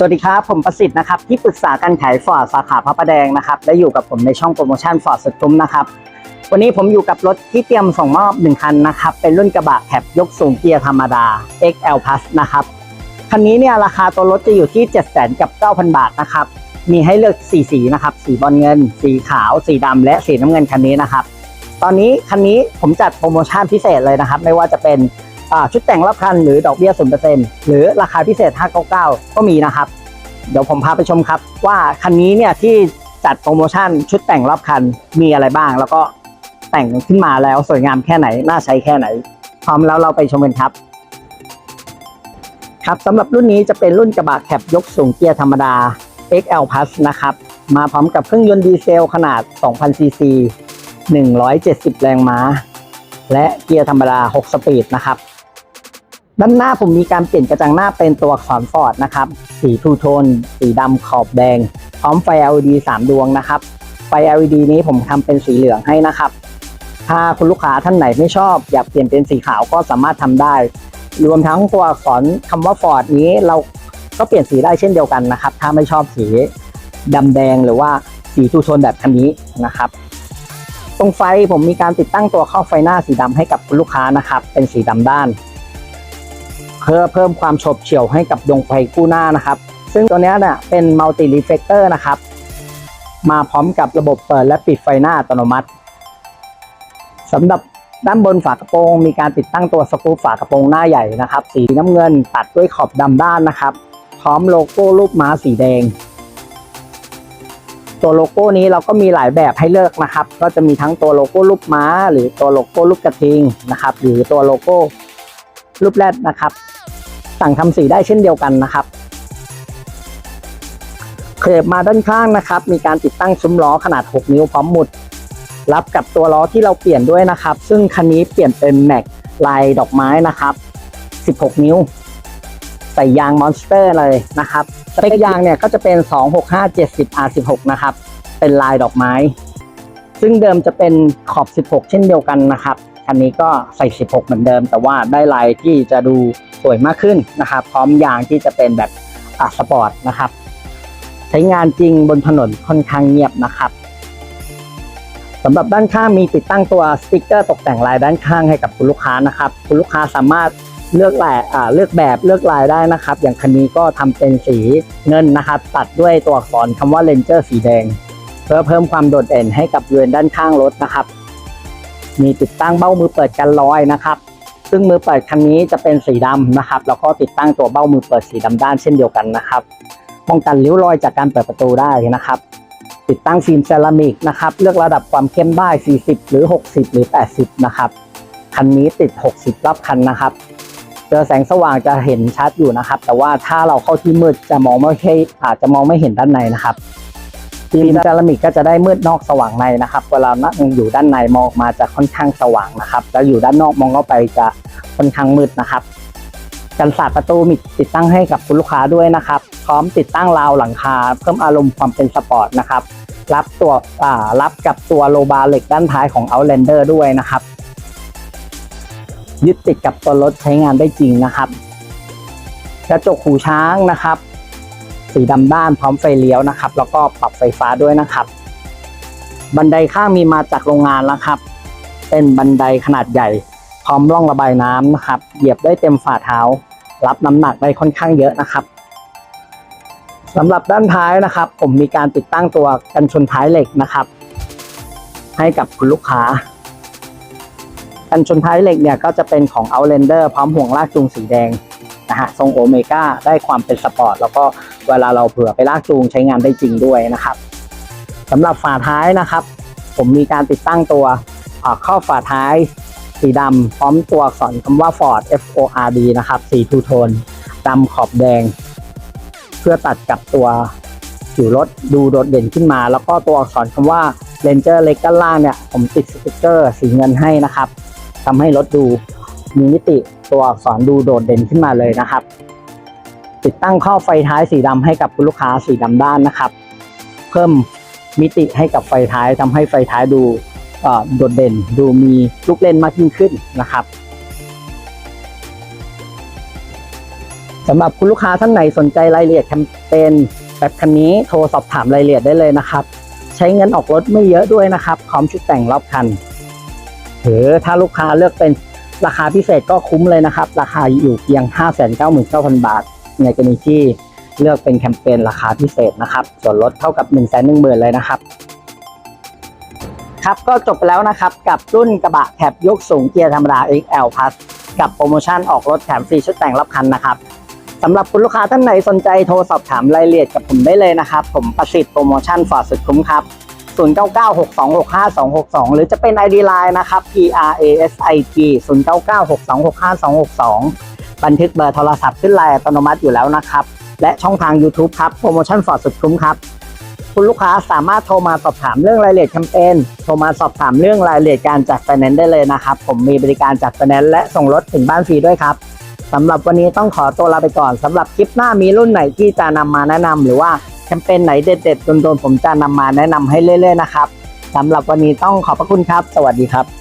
สวัสดีครับ ผมประสิทธิ์นะครับที่ปรึกษาการขายฟอร์ดสาขาพระประแดงนะครับและอยู่กับผมในช่องโปรโมชั่นฟอร์ดสุดคุ้มนะครับวันนี้ผมอยู่กับรถที่เตรียมส่งมอบ1คันนะครับเป็นรุ่นกระบะแคบยกสูงเกียร์ธรรมดา XL Plus นะครับคันนี้เนี่ยราคาตัวรถจะอยู่ที่ 7 0 0 0 0กับ 9,000 บาทนะครับมีให้เลือก4สีนะครับสีบอลเงิน สีขาว สีดำและสีน้ำเงินคันนี้นะครับตอนนี้คันนี้ผมจัดโปรโมชั่นพิเศษเลยนะครับไม่ว่าจะเป็น ชุดแต่งรอบคันหรือดอกเบี้ย0%หรือราคาพิเศษ 599 ก็มีนะครับ เดี๋ยวผมพาไปชมครับว่าคันนี้เนี่ยที่จัดโปรโมชั่นชุดแต่งรอบคันมีอะไรบ้าง แล้วก็แต่งขึ้นมาแล้วสวยงามแค่ไหน น่าใช้แค่ไหน พร้อมแล้วเราไปชมกันครับ ครับสำหรับรุ่นนี้จะเป็นรุ่นกระบะแคบยกสูงเกียร์ธรรมดา XL Plus นะครับ มาพร้อมกับเครื่องยนต์ดีเซลขนาด 2,000 ซีซี 170 แรงม้า และเกียร์ธรรมดา 6 สปีดนะครับ ด้านหน้าผมมีการเปลี่ยนกระจังหน้าเป็นตัวอักษรฟอร์ดนะครับ สีทูโทน สีดำขอบแดง พร้อมไฟ LED 3 ดวงนะครับ ไฟ LED นี้ผมทำเป็นสีเหลืองให้นะครับ ถ้าคุณลูกค้าท่านไหนไม่ชอบ อยากเปลี่ยนเป็นสีขาวก็สามารถทำได้ รวมทั้งตัวอักษรคำว่าฟอร์ดนี้เราก็เปลี่ยนสีได้เช่นเดียวกันนะครับ ถ้าไม่ชอบสีดำแดงหรือว่าสีทูโทนแบบคันนี้นะครับ ตรงไฟผมมีการติดตั้งตัวข้อไฟหน้าสีดำให้กับคุณลูกค้านะครับ เป็นสีดำด้าน เพื่อเพิ่มความฉบเฉี่ยวให้กับดวงไฟคู่หน้านะครับ ซึ่งตัวนี้เนี่ยเป็นมัลติรีเฟกเตอร์นะครับ มาพร้อมกับระบบเปิดและปิดไฟหน้าอัตโนมัติสำหรับด้านบนฝากระโปรง มีการติดตั้งตัวสกรูฝากระโปรงหน้าใหญ่นะครับ สีน้ำเงินตัดด้วยขอบดำด้านนะครับ พร้อมโลโก้รูปม้าสีแดง ตัวโลโก้นี้เราก็มีหลายแบบให้เลือกนะครับ ก็จะมีทั้งตัวโลโก้รูปม้า หรือตัวโลโก้รูปกระทิงนะครับ หรือตัวโลโก้ รูปแรดนะครับ สั่งทำสีได้เช่นเดียวกันนะครับเคลบมาด้านข้างนะครับ มีการติดตั้งซุ้มล้อขนาด 6 นิ้วพร้อมหมุด รับกับตัวล้อที่เราเปลี่ยนด้วยนะครับ ซึ่งคันนี้เปลี่ยนเป็นแม็กลายดอกไม้นะครับ 16 นิ้ว ใส่ยางมอนสเตอร์เลยนะครับสเปคยางเนี่ยก็จะเป็น 265 70 R16 นะครับ เป็นลายดอกไม้ ซึ่งเดิมจะเป็นขอบ 16 เช่นเดียวกันนะครับ คันนี้ก็ใส่ 16 เหมือนเดิม แต่ว่าได้ลายที่จะดูสวยมากขึ้นนะครับ พร้อมยางที่จะเป็นแบบอะสปอร์ตนะครับ ใช้งานจริงบนถนนค่อนข้างเงียบนะครับสำหรับด้านข้างมีติดตั้งตัวสติกเกอร์ตกแต่งลายด้านข้างให้กับคุณลูกค้านะครับ คุณลูกค้าสามารถเลือกลายอ่เลือกแบบเลือกลายได้นะครับ อย่างคันนี้ก็ทำเป็นสีเงินนะครับ ตัดด้วยตัวอักษรคำว่าเลนเจอร์สีแดง เพื่อเพิ่มความโดดเด่นให้กับเรือนด้านข้างรถนะครับ มีติดตั้งเบ้ามือเปิดกันรอยนะครับ ซึ่งมือเปิดคันนี้จะเป็นสีดำนะครับ แล้วก็ติดตั้งตัวเบ้ามือเปิดสีดำด้านเช่นเดียวกันนะครับ ป้องกันริ้วรอยจากการเปิดประตูได้นะครับ ติดตั้งฟิล์มเซรามิกนะครับ เลือกระดับความเข้มได้ 40 หรือ 60 หรือ 80 นะครับคันนี้ติด 60 รอบคันนะครับ เจอแสงสว่างจะเห็นชัดอยู่นะครับ แต่ว่าถ้าเราเข้าที่มืดจะมองไม่เห็นอาจจะมองไม่เห็นด้านในนะครับ ฟิล์มเซรามิกก็จะได้มืดนอกสว่างในนะครับเวลานั่งอยู่ด้านในมองมาจะค่อนข้างสว่างนะครับ แล้วอยู่ด้านนอกมองเข้าไปจะค่อนข้างมืดนะครับ กันศาสตร์ประตูมีติดตั้งให้กับคุณลูกค้าด้วยนะครับ พร้อมติดตั้งราวหลังคา เพิ่มอารมณ์ความเป็นสปอร์ตนะครับ รับตัวรับกับตัวโลบาร์เหล็กด้านท้ายของ Outlander ด้วยนะครับ ยึดติดกับตัวรถใช้งานได้จริงนะครับกระจกหูช้างนะครับ สีดำด้านพร้อมไฟเลี้ยวนะครับ แล้วก็ปรับไฟฟ้าด้วยนะครับ บันไดข้างมีมาจากโรงงานแล้วครับ เป็นบันไดขนาดใหญ่ พร้อมร่องระบายน้ำนะครับ เหยียบได้เต็มฝ่าเท้า รับน้ำหนักได้ค่อนข้างเยอะนะครับสำหรับด้านท้ายนะครับ ผมมีการติดตั้งตัวกันชนท้ายเหล็กนะครับ ให้กับคุณลูกค้า กันชนท้ายเหล็กเนี่ยก็จะเป็นของ Outlander พร้อมห่วงลากจูงสีแดง นะฮะทรงโอเมก้าได้ความเป็นสปอร์ตแล้วก็เวลาเราเผื่อไปลากจูงใช้งานได้จริงด้วยนะครับสำหรับฝาท้ายนะครับ ผมมีการติดตั้งตัวข้อฝาท้ายสีดำพร้อมตัวอักษรคำว่า Ford F O R D นะครับสีทูโทนดำขอบแดง เพื่อตัดกับตัวผิวรถดูโดดเด่นขึ้นมา แล้วก็ตัวอักษรคำว่า Ranger เล็กด้านล่างเนี่ย ผมติดสติกเกอร์สีเงินให้นะครับทำให้รถดูมีมิติ ตัวอักษรดูโดดเด่นขึ้นมาเลยนะครับ ติดตั้งข้อไฟท้ายสีดำให้กับคุณลูกค้าสีดำด้านนะครับ เพิ่มมิติให้กับไฟท้ายทำให้ไฟท้ายดูโดดเด่นดูมีลูกเล่นมากยิ่งขึ้นนะครับสำหรับคุณลูกค้าท่านไหนสนใจรายละเอียดแคมเปญแบบคันนี้โทรสอบถามรายละเอียดได้เลยนะครับ ใช้เงินออกรถไม่เยอะด้วยนะครับพร้อมชุดแต่งรอบคัน หรือถ้าลูกค้าเลือกเป็น ราคาพิเศษก็คุ้มเลยนะครับ ราคาอยู่เพียง 599,000 บาท ในกรณีที่เลือกเป็นแคมเปญราคาพิเศษนะครับ ส่วนลดเท่ากับ 1 1 0 0 0 0เลยนะครับ ครับก็จบไปแล้วนะครับ กับรุ่นกระบะแถบยกสูงเกียร์ธรรมดา XL Plus กับโปรโมชั่นออกรถแถมฟรีชุดแต่งรอบคันนะครับสำหรับคุณลูกค้าท่านไหนสนใจโทรสอบถามรายละเอียดกับผมได้เลยนะครับ ผมประสิทธิ์โปรโมชั่นฟอดสุดคุ้มครับ 0996265262 หรือจะเป็น ID Line นะครับ P R A S I T 0962652262 บันทึกเบอร์โทรศัพท์ขึ้นไลน์อัตโนมัติอยู่แล้วนะครับ และช่องทาง YouTube ครับ โปรโมชั่นฟอร์ดสุดคุ้มครับ คุณลูกค้าสามารถโทรมาสอบถามเรื่องรายละเอียดแคมเปญโทรมาสอบถามเรื่องรายละเอียดการจัดไฟแนนซ์ได้เลยนะครับ ผมมีบริการจัดไฟแนนซ์และส่งรถถึงบ้านฟรีด้วยครับสำหรับวันนี้ต้องขอตัวลาไปก่อนสำหรับคลิปหน้ามีรุ่นไหนที่จะนำมาแนะนำหรือว่า แคมเปญไหนเด็ดๆโดนๆผมจะนำมาแนะนำให้เรื่อยๆนะครับสำหรับวันนี้ต้องขอบพระคุณครับ สวัสดีครับ